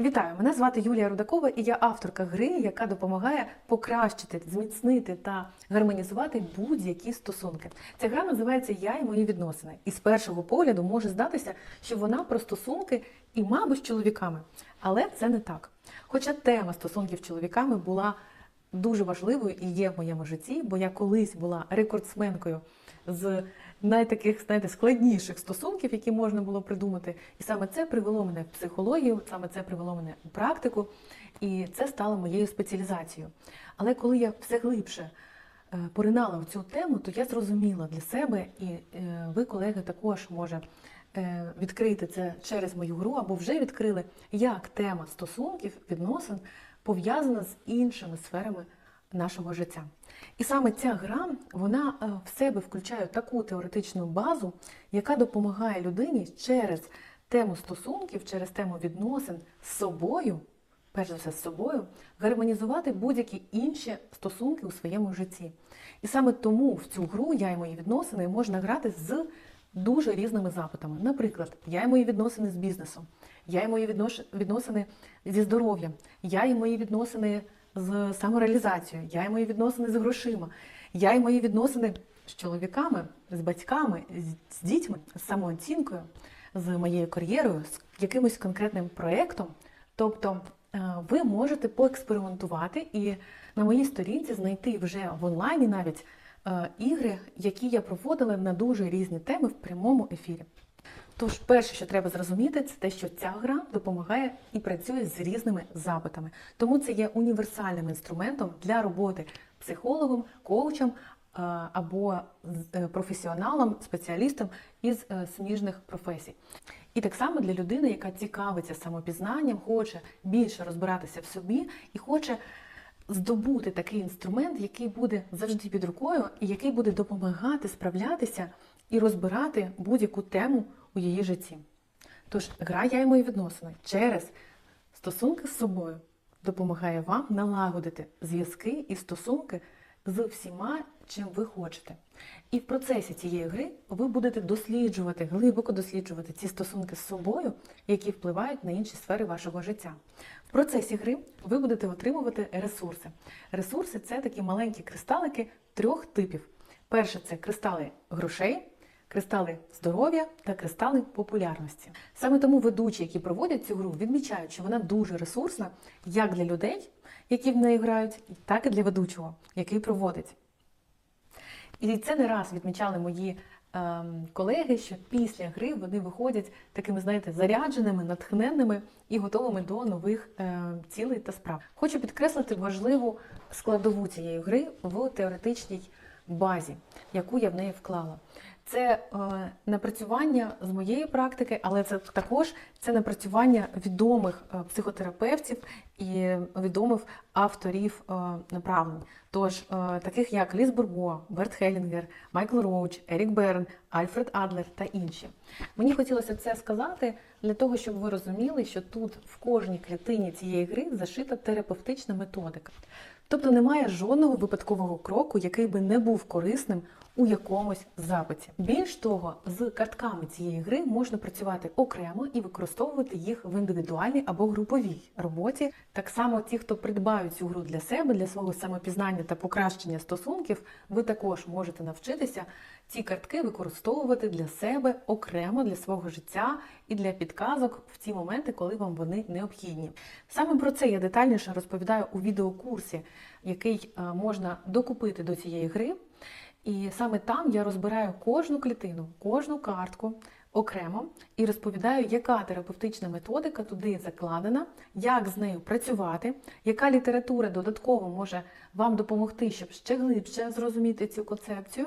Вітаю! Мене звати Юлія Рудакова, і я авторка гри, яка допомагає покращити, зміцнити та гармонізувати будь-які стосунки. Ця гра називається Я і мої відносини. І з першого погляду може здатися, що вона про стосунки і, мабуть, з чоловіками. Але це не так. Хоча тема стосунків з чоловіками була дуже важливою і є в моєму житті, бо я колись була рекордсменкою з найтаких, знаєте, складніших стосунків, які можна було придумати. І саме це привело мене в психологію, саме це привело мене у практику, і це стало моєю спеціалізацією. Але коли я все глибше е, поринала в цю тему, то я зрозуміла для себе, і е, ви, колеги, також може е, відкрити це через мою гру або вже відкрили, як тема стосунків, відносин пов'язана з іншими сферами нашого життя. І саме ця гра вона е, в себе включає таку теоретичну базу, яка допомагає людині через тему стосунків, через тему відносин з собою, перш за все з собою, гармонізувати будь-які інші стосунки у своєму житті. І саме тому в цю гру я і мої відносини можна грати з дуже різними запитами. Наприклад, я і мої відносини з бізнесом, я і мої відносини зі здоров'ям, я і мої відносини з самореалізацією, я і мої відносини з грошима, я і мої відносини з чоловіками, з батьками, з- дітьми, з самооцінкою, з моєю кар'єрою, з якимось конкретним проєктом. Тобто е, ви можете поекспериментувати і на моїй сторінці знайти вже в онлайні навіть е, ігри, які я проводила на дуже різні теми в прямому ефірі. Тож, перше, що треба зрозуміти, це те, що ця гра допомагає і працює з різними запитами. Тому це є універсальним інструментом для роботи психологом, коучем е, або е, професіоналом, спеціалістом із е, сміжних професій. І так само для людини, яка цікавиться самопізнанням, хоче більше розбиратися в собі і хоче здобути такий інструмент, який буде завжди під рукою, і який буде допомагати справлятися і розбирати будь-яку тему у її житті. Тож гра я і мої відносини через стосунки з собою допомагає вам налагодити зв'язки і стосунки з всіма, чим ви хочете. І в процесі цієї гри ви будете досліджувати, глибоко досліджувати ці стосунки з собою, які впливають на інші сфери вашого життя. В процесі гри ви будете отримувати ресурси. Ресурси це такі маленькі кристалики трьох типів. Перше це кристали грошей, кристали здоров'я та кристали популярності. Саме тому ведучі, які проводять цю гру, відмічають, що вона дуже ресурсна як для людей, які в неї грають, так і для ведучого, який проводить. І це не раз відмічали мої ем, колеги, що після гри вони виходять такими, знаєте, зарядженими, натхненними і готовими до нових е, цілей та справ. Хочу підкреслити важливу складову цієї гри в теоретичній базі, яку я в неї вклала. Це е, напрацювання з моєї практики, але це також це напрацювання відомих е, психотерапевтів і відомих авторів е, направлень. Тож, е, таких як Ліз Бурбо, Берт Хелінгер, Майкл Роуч, Ерік Берн, Альфред Адлер та інші. Мені хотілося це сказати для того, щоб ви розуміли, що тут в кожній клітині цієї гри зашита терапевтична методика. Тобто немає жодного випадкового кроку, який би не був корисним у якомусь запиті. Більш того, з картками цієї гри можна працювати окремо і використовувати їх в індивідуальній або груповій роботі. Так само ті, хто придбають цю гру для себе, для свого самопізнання та покращення стосунків, ви також можете навчитися ці картки використовувати для себе окремо для свого життя і для підказок в ті моменти, коли вам вони необхідні. Саме про це я детальніше розповідаю у відеокурсі, який е, можна докупити до цієї гри. І саме там я розбираю кожну клітину, кожну картку окремо і розповідаю, яка терапевтична методика туди закладена, як з нею працювати, яка література додатково може вам допомогти, щоб ще глибше зрозуміти цю концепцію,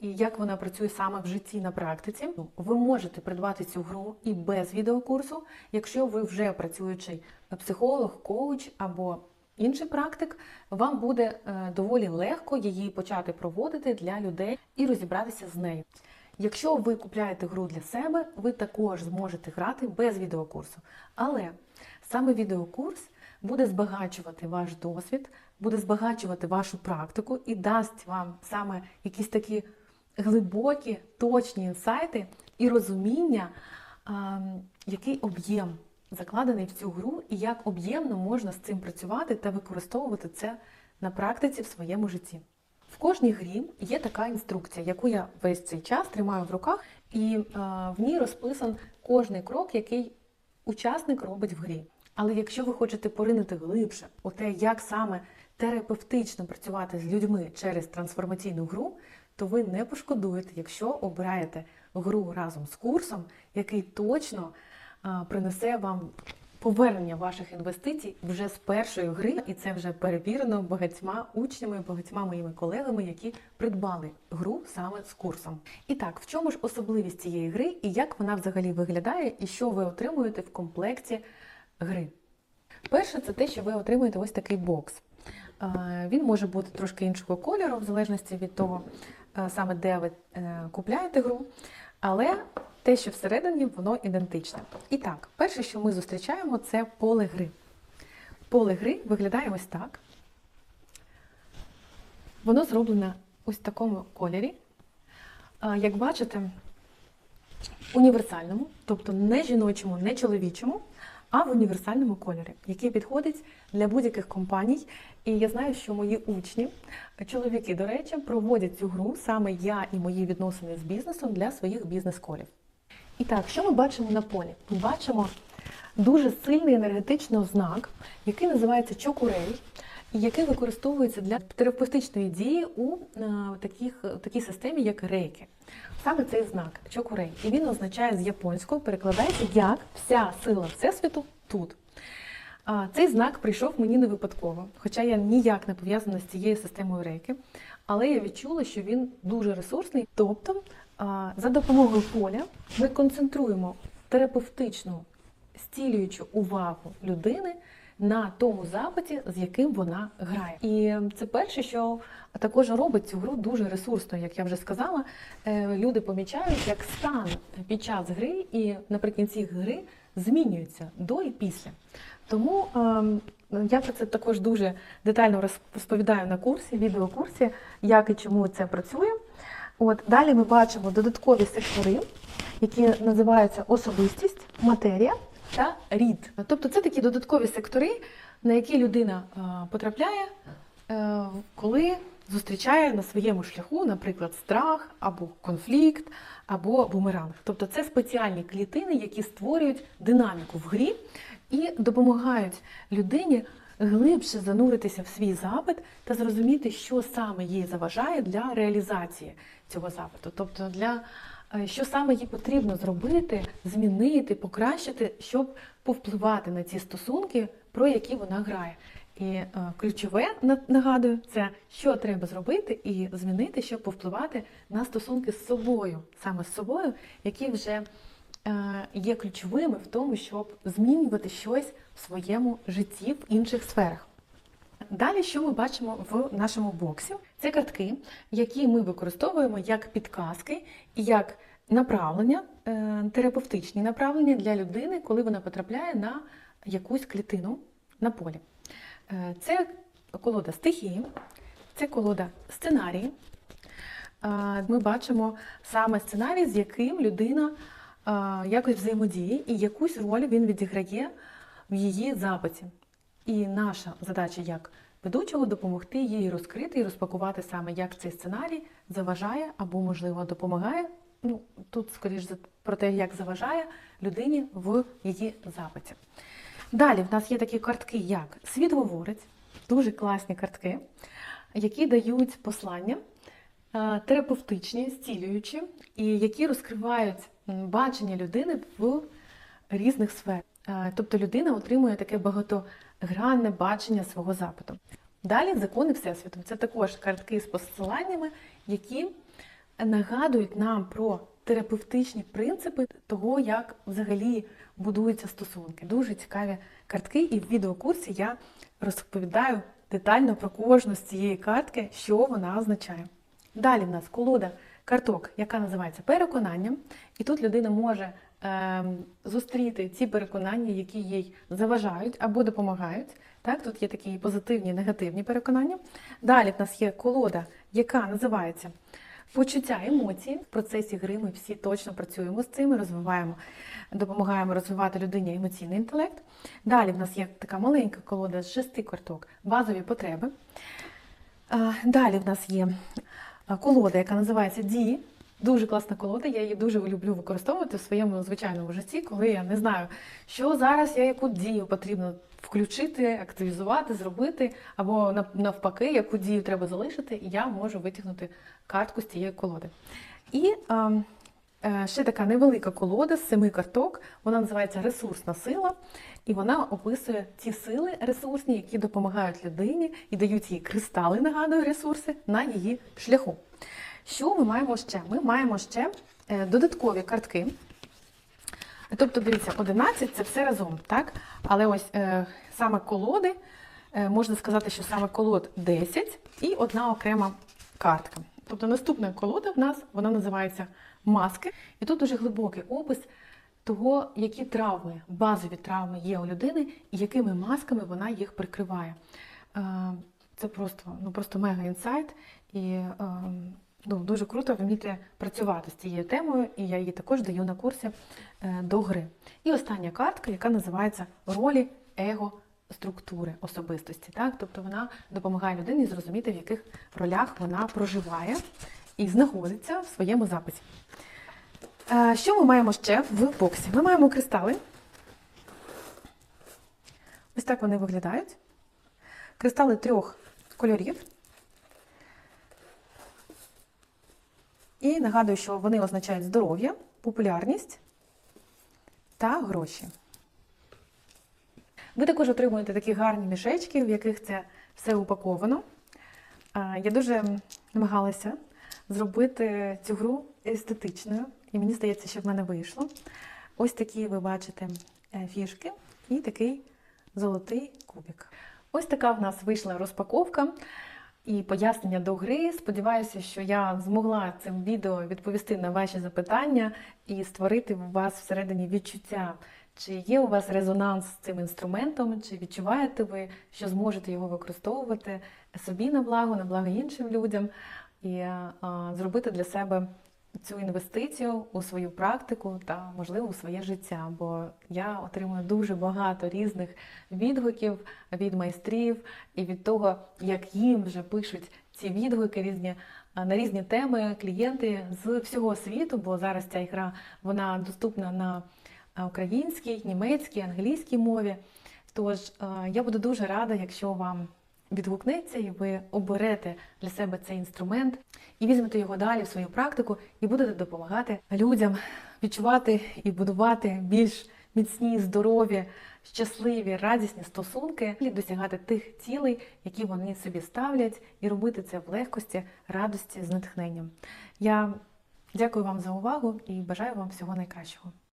і як вона працює саме в житті на практиці. Ви можете придбати цю гру і без відеокурсу, якщо ви вже працюючий психолог, коуч або інший практик, вам буде е, доволі легко її почати проводити для людей і розібратися з нею. Якщо ви купляєте гру для себе, ви також зможете грати без відеокурсу. Але саме відеокурс буде збагачувати ваш досвід, буде збагачувати вашу практику і дасть вам саме якісь такі глибокі, точні інсайти і розуміння, який об'єм закладений в цю гру і як об'ємно можна з цим працювати та використовувати це на практиці в своєму житті. В кожній грі є така інструкція, яку я весь цей час тримаю в руках, і е, в ній розписан кожний крок, який учасник робить в грі. Але якщо ви хочете поринути глибше у те, як саме терапевтично працювати з людьми через трансформаційну гру, то ви не пошкодуєте, якщо обираєте гру разом з курсом, який точно принесе вам повернення ваших інвестицій вже з першої гри, і це вже перевірено багатьма учнями, багатьма моїми колегами, які придбали гру саме з курсом. І так, в чому ж особливість цієї гри, і як вона взагалі виглядає, і що ви отримуєте в комплекті гри? Перше, це те, що ви отримуєте ось такий бокс. Він може бути трошки іншого кольору, в залежності від того, саме де ви е, купляєте гру. Але те, що всередині, воно ідентичне. І так, перше, що ми зустрічаємо, це поле гри. Поле гри виглядає ось так. Воно зроблене ось в такому кольорі. Як бачите, універсальному, тобто не жіночому, не чоловічому, а в універсальному кольорі, який підходить для будь-яких компаній. І я знаю, що мої учні, чоловіки, до речі, проводять цю гру саме я і мої відносини з бізнесом для своїх бізнес-колів. І так, що ми бачимо на полі? Ми бачимо дуже сильний енергетичний знак, який називається чокурей, і який використовується для терапевтичної дії у е, таких, такій системі, як рейки. Саме цей знак чокурей. І він означає з японського, перекладається як вся сила Всесвіту тут. Цей знак прийшов мені не випадково, хоча я ніяк не пов'язана з цією системою рейки, але я відчула, що він дуже ресурсний. Тобто, за допомогою поля ми концентруємо терапевтичну, стілюючу увагу людини на тому запиті, з яким вона грає. І це перше, що також робить цю гру дуже ресурсною, як я вже сказала. Е, Люди помічають, як стан під час гри і наприкінці гри змінюється до і після. Тому ем, я про це також дуже детально розповідаю на курсі, відеокурсі, як і чому це працює. От далі ми бачимо додаткові сектори, які називаються особистість, матерія та рід. Тобто це такі додаткові сектори, на які людина потрапляє, е, коли зустрічає на своєму шляху, наприклад, страх або конфлікт, або бумеранг. Тобто це спеціальні клітини, які створюють динаміку в грі і допомагають людині глибше зануритися в свій запит та зрозуміти, що саме їй заважає для реалізації цього запиту. Тобто, для е, що саме їй потрібно зробити, змінити, покращити, щоб повпливати на ці стосунки, про які вона грає. І е, ключове на- нагадую, це що треба зробити і змінити, щоб повпливати на стосунки з собою, саме з собою, які вже є ключовими в тому, щоб змінювати щось в своєму житті в інших сферах. Далі, що ми бачимо в нашому боксі? Це картки, які ми використовуємо як підказки і як направлення, е, терапевтичні направлення для людини, коли вона потрапляє на якусь клітину на полі. Е, Це колода стихії, це колода сценарії. Е, Ми бачимо саме сценарій, з яким людина е, якось взаємодіє, і якусь роль він відіграє в її запиті. І наша задача як ведучого допомогти їй розкрити і розпакувати саме, як цей сценарій заважає або, можливо, допомагає. Ну, тут, скоріш про те, як заважає людині в її запиті. Далі в нас є такі картки, як світ говорить, дуже класні картки, які дають послання терапевтичні, зцілюючі, і які розкривають бачення людини в різних сферах. Тобто людина отримує таке багатогранне бачення свого запиту. Далі закони Всесвіту. Це також картки з посиланнями, які нагадують нам про терапевтичні принципи того, як взагалі будуються стосунки. Дуже цікаві картки, і в відеокурсі я розповідаю детально про кожну з цієї картки, що вона означає. Далі в нас колода карток, яка називається переконанням, і тут людина може ем, зустріти ці переконання, які їй заважають або допомагають. Так, тут є такі позитивні, негативні переконання. Далі в нас є колода, яка називається почуття емоцій. В процесі гри ми всі точно працюємо з цим, розвиваємо, допомагаємо розвивати людині емоційний інтелект. Далі в нас є така маленька колода з шести карток, базові потреби. Далі в нас є колода, яка називається Дії. Дуже класна колода, я її дуже люблю використовувати в своєму звичайному житті, коли я не знаю, що зараз я яку дію потрібно включити, активізувати, зробити, або навпаки, яку дію треба залишити, і я можу витягнути картку з цієї колоди. І ем, е, ще така невелика колода з семи карток, вона називається Ресурсна сила, і вона описує ті сили ресурсні, які допомагають людині і дають їй кристали, нагадую, ресурси на її шляху. Що ми маємо ще? Ми маємо ще е, додаткові картки. Тобто, дивіться, 11 це все разом, так? Але ось е, саме колоди, е, можна сказати, що саме колод 10 і одна окрема картка. Тобто наступна колода в нас вона називається маски. І тут дуже глибокий опис того, які травми, базові травми є у людини, і якими масками вона їх прикриває. Е, Це просто, ну, просто мега інсайт. І е, ну, дуже круто вміти працювати з цією темою, і я її також даю на курсі е, до гри. І остання картка, яка називається ролі его. Структури особистості, так тобто вона допомагає людині зрозуміти, в яких ролях вона проживає і знаходиться в своєму записі. Е, Що ми маємо ще в боксі? Ми маємо кристали. Ось так вони виглядають. Кристали трьох кольорів. І нагадую, що вони означають здоров'я, популярність та гроші. Ви також отримуєте такі гарні мішечки, в яких це все упаковано. Я дуже намагалася зробити цю гру естетичною, і мені здається, що в мене вийшло. Ось такі ви бачите е, фішки і такий золотий кубик. Ось така в нас вийшла розпаковка і пояснення до гри. Сподіваюся, що я змогла цим відео відповісти на ваші запитання і створити у вас всередині відчуття, чи є у вас резонанс з цим інструментом, чи відчуваєте ви, що зможете його використовувати собі на благо, на благо іншим людям, і зробити для себе цю інвестицію у свою практику та, можливо, у своє життя. Бо я отримую дуже багато різних відгуків від майстрів і від того, як їм вже пишуть ці відгуки різні на різні теми клієнти з всього світу, бо зараз ця гра вона доступна на українській, німецькій, англійській мові. Тож я буду дуже рада, якщо вам відгукнеться, і ви оберете для себе цей інструмент і візьмете його далі в свою практику, і будете допомагати людям відчувати і будувати більш міцні, здорові, щасливі, радісні стосунки і досягати тих цілей, які вони собі ставлять, і робити це в легкості, радості, з натхненням. Я дякую вам за увагу і бажаю вам всього найкращого.